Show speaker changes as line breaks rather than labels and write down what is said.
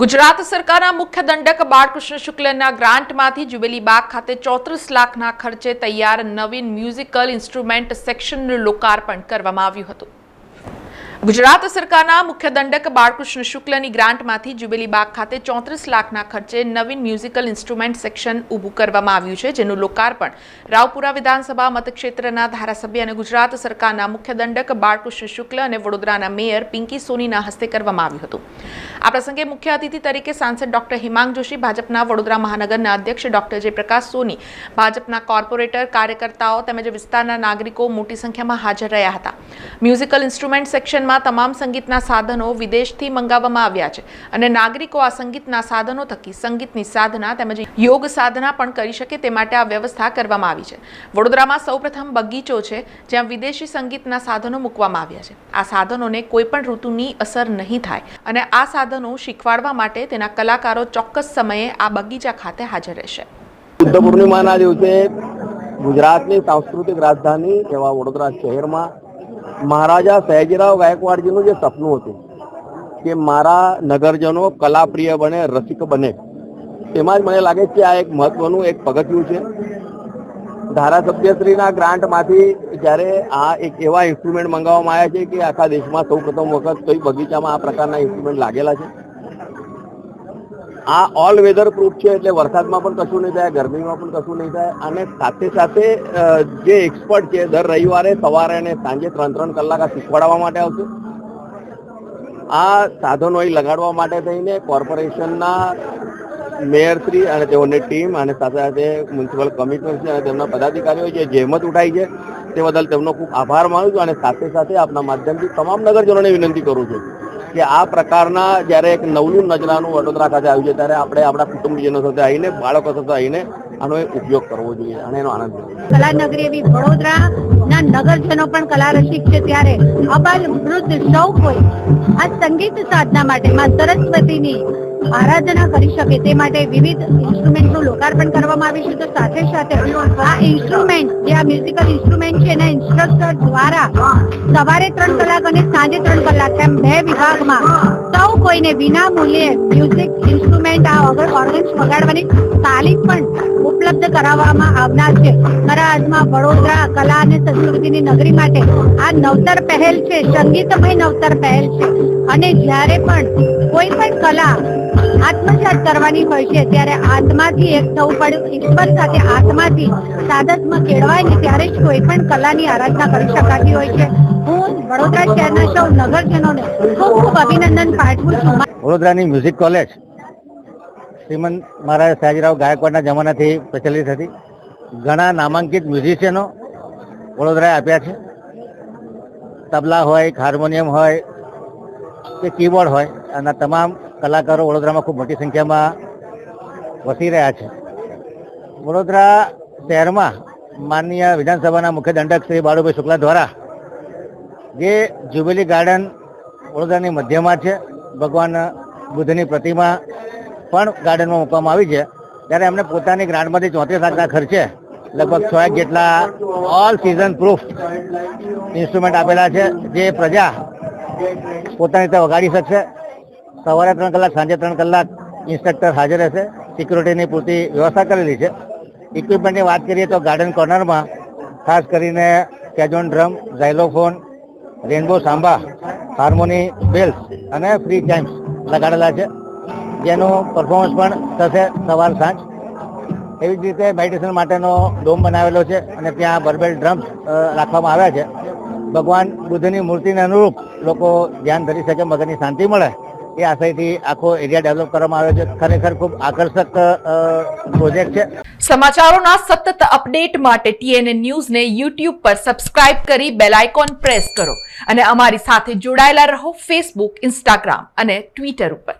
ગુજરાત સરકારના મુખ્ય દંડક બાળકૃષ્ણ શુક્લના ગ્રાન્ટમાંથી જુબેલી બાગ ખાતે ચોત્રીસ લાખના ખર્ચે તૈયાર નવીન મ્યુઝિકલ ઇન્સ્ટ્રુમેન્ટ સેક્શનનું લોકાર્પણ કરવામાં આવ્યું હતું. ગુજરાત સરકારના મુખ્ય દંડક બાળકૃષ્ણ શુક્લની ગ્રાન્ટમાંથી જુબેલી બાગ ખાતે ચોત્રીસ લાખના ખર્ચે નવીન મ્યુઝિકલ ઇન્સ્ટ્રુમેન્ટ સેક્શન ઊભું કરવામાં આવ્યું છે, જેનું લોકાર્પણ રાવપુરા વિધાનસભા મતક્ષેત્રના ધારાસભ્ય અને ગુજરાત સરકારના મુખ્ય દંડક બાળકૃષ્ણ શુક્લ અને વડોદરાના મેયર પિંકી સોનીના હસ્તે કરવામાં આવ્યું હતું. આ પ્રસંગે મુખ્ય અતિથિ તરીકે સાંસદ ડોક્ટર હિમાંગ જોશી, ભાજપના વડોદરા મહાનગરના અધ્યક્ષ ડોક્ટર જયપ્રકાશ સોની, ભાજપના કોર્પોરેટર, કાર્યકર્તાઓ તેમજ વિસ્તારના નાગરિકો મોટી સંખ્યામાં હાજર રહ્યા હતા. મ્યુઝિકલ ઇન્સ્ટ્રુમેન્ટ સેક્શનમાં તમામ સંગીતના સાધનો વિદેશથી મંગાવવામાં આવ્યા છે અને નાગરિકો આ સંગીતના સાધનો થકી સંગીતની સાધના તેમજ યોગ સાધના પણ કરી શકે તે માટે આ વ્યવસ્થા કરવામાં આવી છે. વડોદરામાં સૌપ્રથમ બગીચો છે જ્યાં વિદેશી સંગીતના સાધનો મૂકવામાં આવ્યા છે. આ સાધનોને કોઈ પણ ઋતુની અસર નહીં થાય અને આ સાધનો શીખવાડવા માટે તેના કલાકારો ચોક્કસ સમયે આ બગીચા ખાતે હાજર રહેશે.
પૂર્ણિમાના દિવસે ગુજરાતની સાંસ્કૃતિક રાજધાની એવા વડોદરા શહેરમાં મહારાજા સયાજીરાવ ગાયકવાડજીનું જે સપનું હતું કે મારા નગરજનો કલાપ્રિય બને, રસિક બને તેમાં જ મને લાગે છે આ એક મહત્વનું એક પગથિયું છે. ધારાસભ્યશ્રીના ગ્રાન્ટમાંથી જ્યારે આ એક એવા ઇન્સ્ટ્રુમેન્ટ મંગાવવામાં આવ્યા છે કે આખા દેશમાં સૌ પ્રથમ વખત કોઈ બગીચામાં આ પ્રકારના ઇન્સ્ટ્રુમેન્ટ લાગેલા છે. આ ઓલ વેધર પ્રૂફ છે એટલે વરસાદમાં પણ કશું નહીં થાય, ગરમીમાં પણ કશું નહીં થાય. અને સાથે સાથે જે એક્સપર્ટ છે દર રવિવારે સવારે અને સાંજે ત્રણ ત્રણ કલાક આ શીખવાડવા માટે આવશે. આ સાધનો અહીં લગાડવા માટે થઈને કોર્પોરેશનના મેયરશ્રી અને તેઓની ટીમ અને સાથે સાથે મ્યુનિસિપલ કમિશનર અને તેમના પદાધિકારીઓ જે જહેમત ઉઠાઈ છે તે બદલ તેમનો ખૂબ આભાર માનું છું અને સાથે સાથે આપના માધ્યમથી તમામ નગરજનોને વિનંતી કરું છું. કે આ પ્રકારના જ્યારે એક નવલું નજરાનું વડોદરા ખાતે આવ્યું છે, ત્યારે આપણે આપણા કુટુંબીજનો સાથે આવીને, બાળકો સાથે આવીને આનો ઉપયોગ કરવો જોઈએ અને એનો આનંદ કલા
નગરી એવી વડોદરા ના નગરજનો પણ કલા રસિક છે ત્યારે અબાલ વૃદ્ધ સૌ કોઈ આ સંગીત સાધના માટે માં સરસ્વતીની આરાધના કરી શકે તે માટે વિવિધ ઇન્સ્ટ્રુમેન્ટનું લોકાર્પણ કરવામાં આવ્યું છે. તો સાથે સાથે આ ઇન્સ્ટ્રુમેન્ટ, જે આ મ્યુઝિકલ ઇન્સ્ટ્રુમેન્ટ છે, એના ઇન્સ્ટ્રક્ટર દ્વારા સવારે ત્રણ કલાક અને સાંજે ત્રણ કલાક એમ બે વિભાગમાં સૌ કોઈને વિના મૂલ્યે મ્યુઝિક ઇન્સ્ટ્રુમેન્ટ આ ઓર્ગન્સ વગાડવાની તાલીમ પણ ઉપલબ્ધ કરાવવામાં આવનાર છે. ખરા અર્થમાં વડોદરા કલા અને સંસ્કૃતિની નગરી માટે આ નવતર પહેલ છે. સંગીતમય નવતર પહેલ છે. અને જ્યારે પણ કોઈ પણ કલા આત્મસાત કરવાની હોય છે, ત્યારે આત્માથી એક થવું પડે, ઈશ્વર સાથે આત્માથી સાદતમાં કેળવાય ને ત્યારે જ કોઈ પણ કલાની આરાધના કરી શકાતી હોય છે. હું વડોદરા શહેરના સૌ નગરજનોને ખૂબ ખૂબ અભિનંદન પાઠવું છું.
વડોદરાની મ્યુઝિક કોલેજ શ્રીમંત મહારાજ સયાજીરાવ ગાયકવાડના જમાનાથી પ્રચલિત હતી. ઘણા નામાંકિત મ્યુઝિશિયનો વડોદરાએ આપ્યા છે. તબલા હોય, હાર્મોનિયમ હોય કે કીબોર્ડ હોય અને તમામ કલાકારો વડોદરામાં ખૂબ મોટી સંખ્યામાં વસી રહ્યા છે. વડોદરા શહેરમાં માનનીય વિધાનસભાના મુખ્ય દંડક શ્રી બાળુભાઈ શુક્લા દ્વારા જે જ્યુબિલી ગાર્ડન વડોદરાની મધ્યમાં છે, ભગવાન બુદ્ધની પ્રતિમા પણ ગાર્ડનમાં મૂકવામાં આવી છે. ત્યારે એમને પોતાની ગ્રાન્ટમાંથી ચોત્રીસ લાખના ખર્ચે લગભગ છ એક જેટલા ઓલ સિઝન પ્રૂફ ઇન્સ્ટ્રુમેન્ટ આપેલા છે, જે પ્રજા પોતાની રીતે વગાડી શકશે. સવારે ત્રણ કલાક, સાંજે ત્રણ કલાક ઇન્સ્ટ્રક્ટર હાજર રહેશે. સિક્યુરિટીની પૂરતી વ્યવસ્થા કરેલી છે. ઇક્વિપમેન્ટની વાત કરીએ તો ગાર્ડન કોર્નરમાં ખાસ કરીને cajon drum xylophone rainbow samba harmony bells અને ફ્રી ચાઇમ્સ લગાડેલા છે. જેનું પરફોર્મન્સ પણ થશે સવાર સાંજ. એવી જ રીતે મેડિટેશન માટેનો ડોમ બનાવેલો છે અને ત્યાં બર્બેલ ડ્રમ્સ રાખવામાં આવ્યા છે. ભગવાન બુદ્ધની મૂર્તિને અનુરૂપ લોકો ધ્યાન ધરી શકે, મગજની શાંતિ મળે. એ આશયથી આખો એરિયા ડેવલપ કરવામાં આવ્યો છે. ખરેખર ખૂબ આકર્ષક પ્રોજેક્ટ છે.
સમાચારોના સતત અપડેટ માટે ટીએનએ ન્યૂઝને યુટ્યુબ પર સબસ્ક્રાઇબ કરી બેલ આઇકોન પ્રેસ કરો અને અમારી સાથે જોડાયેલા રહો ફેસબુક, ઇન્સ્ટાગ્રામ અને ટ્વિટર ઉપર.